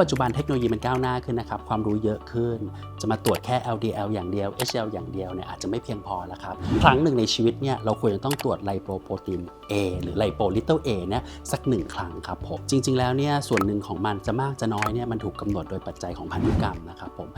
ปัจจุบันเทคโนโลยีมันก้าวหน้าขึ้นนะครับ ความรู้เยอะขึ้น จะมาตรวจแค่ LDL อย่างเดียว HDL อย่างเดียวเนี่ยอาจจะไม่เพียงพอแล้วครับ ครั้งหนึ่งในชีวิตเนี่ยเราควรจะต้องตรวจไลโปโปรตีน A หรือไลโปลิตเติ้ล A เนี่ยสักหนึ่งครั้งครับผม จริง ๆ แล้วเนี่ยส่วนหนึ่งของมันจะมากจะน้อยเนี่ยมันถูกกำหนดโดยปัจจัยของพันธุกรรมนะครับผม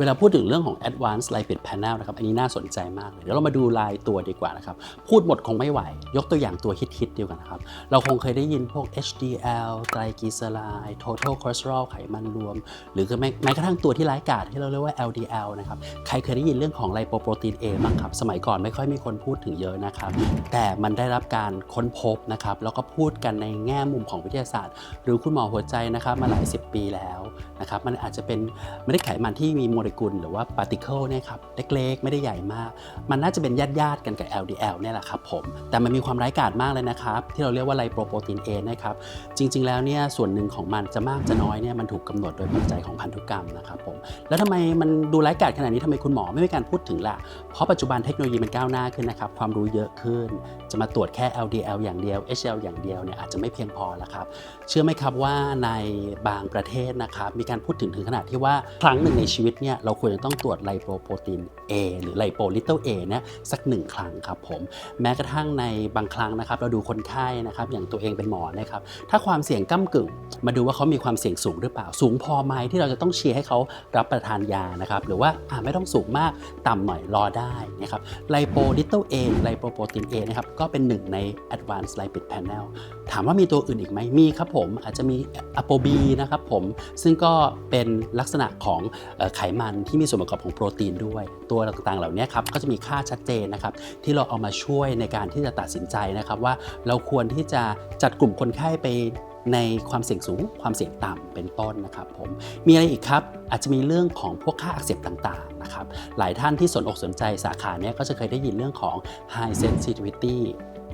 เวลาพูดถึงเรื่องของ Advanced Lipid Panel นะครับ อันนี้น่าสนใจมากเลย เดี๋ยวเรามาดูลายตัวดีกว่านะครับ พูดหมดคงไม่ไหว ยกตัวอย่างตัวฮิตๆเดียวกันนะครับ เราคงเคยได้ยินพวก HDL ไตรกลีเซอไรด์ total cholesterol ไขมันรวม หรือแม้แม้กระทั่งตัวที่ร้ายกาจที่เราเรียกว่า LDL นะครับ ใครเคยได้ยินเรื่องของไลโปโปรตีน A บ้างครับ สมัยก่อนไม่ค่อยมีคนพูดถึงเยอะนะครับ แต่มันได้รับการค้นพบนะครับ แล้วก็พูดกันในแง่มุมของวิทยาศาสตร์ หรือคุณหมอหัวใจนะครับมาหลายสิบปีแล้วนะครับ มันอาจจะเป็นเม็ดไขมันที่มีโมเลกุลหรือว่าปาร์ติเคิลเนี่ยครับเล็กๆ ไม่ได้ใหญ่มาก มันน่าจะเป็นญาติญาติๆกันกับ LDL เนี่ยแหละครับผมแต่มันมีความร้ายกาจมากเลยนะครับที่เราเรียกว่าไลโปโปรตีน A นะครับจริง ๆ แล้วเนี่ยส่วนหนึ่งของมันจะมากจะน้อยเนี่ยมันถูกกำหนดโดยปัจจัยของพันธุกรรมนะครับผมแล้วทำไมมันดูร้ายกาจขนาดนี้ทำไมคุณหมอไม่มีการพูดถึงล่ะเพราะปัจจุบันเทคโนโลยีมันก้าวหน้าขึ้นนะครับความรู้เยอะขึ้น จะมาตรวจแค่ LDL อย่างเดียว HDL อย่างเดียวเนี่ยอาจจะไม่เพียงพอแล้วครับเชื่อไหมครับว่าในบางประเทศนะครับมีการพูดถึงถึงขนาดที่ว่าครั้งหนึ่งในชีวิตเนี่ยเราควรจะต้องตรวจไลโปโปรตีน A หรือไลโปลิตเติ้ลเนี่ยสักหนึ่งครั้งครับผมแม้กระทั่งในบางครั้งนะครับเราดูคนไข้นะครับอย่างตัวเองเป็นหมอนะครับถ้าความเสี่ยงก้ากึ่ง มาดูว่าเขามีความเสี่ยงสูงหรือเปล่า สูงพอไหมที่เราจะต้องเชียร์ให้เขารับประทานยานะครับหรือว่าอาไม่ต้องสูงมากต่ำหน่อยรอได้นะครับไลโปลิตเติ้ล A ไลโปโปรตีน A นะครับก็เป็นหนึ่งใน Advanced Lipid Panel ถามว่ามีตัวอื่นอีกไหมมีครับผมอาจจะมีอะโปบีนะครับผมซึ่งก็เป็นลักษณะของไขมันที่มีส่วนประกอบของโปรตีนด้วย ตัวต่างๆ เหล่านี้ครับก็จะมีค่าชัดเจนนะครับที่เราเอามาช่วยในการที่จะตัดสินใจนะครับว่าเราควรที่จะจัดกลุ่มคนไข้ไปในความเสี่ยงสูงความเสี่ยงต่ำเป็นต้นนะครับผมมีอะไรอีกครับอาจจะมีเรื่องของพวกค่าอักเสบต่างๆนะครับหลายท่านที่สนอกสนใจสาขาเนี้ยก็จะเคยได้ยินเรื่องของ high sensitivity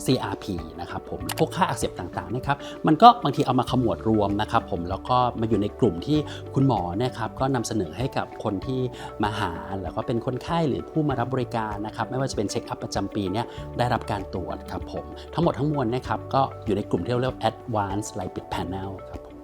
CRP นะครับผมพวกค่าอักเสบต่างๆนะครับมันก็บางทีเอามาขมวดรวมนะครับผมแล้วก็มาอยู่ในกลุ่มที่คุณหมอเนะครับก็นำเสนอให้กับคนที่มาหาแล้วก็เป็นคนไข้หรือผู้มารับบริการนะครับไม่ว่าจะเป็นเช็คอัพประจำปีเนี่ยได้รับการตรวจครับผมทั้งหมดทั้งมวลนะครับก็อยู่ในกลุ่มที่เราเรียกว่า Advanced Lipid Panel ครับผม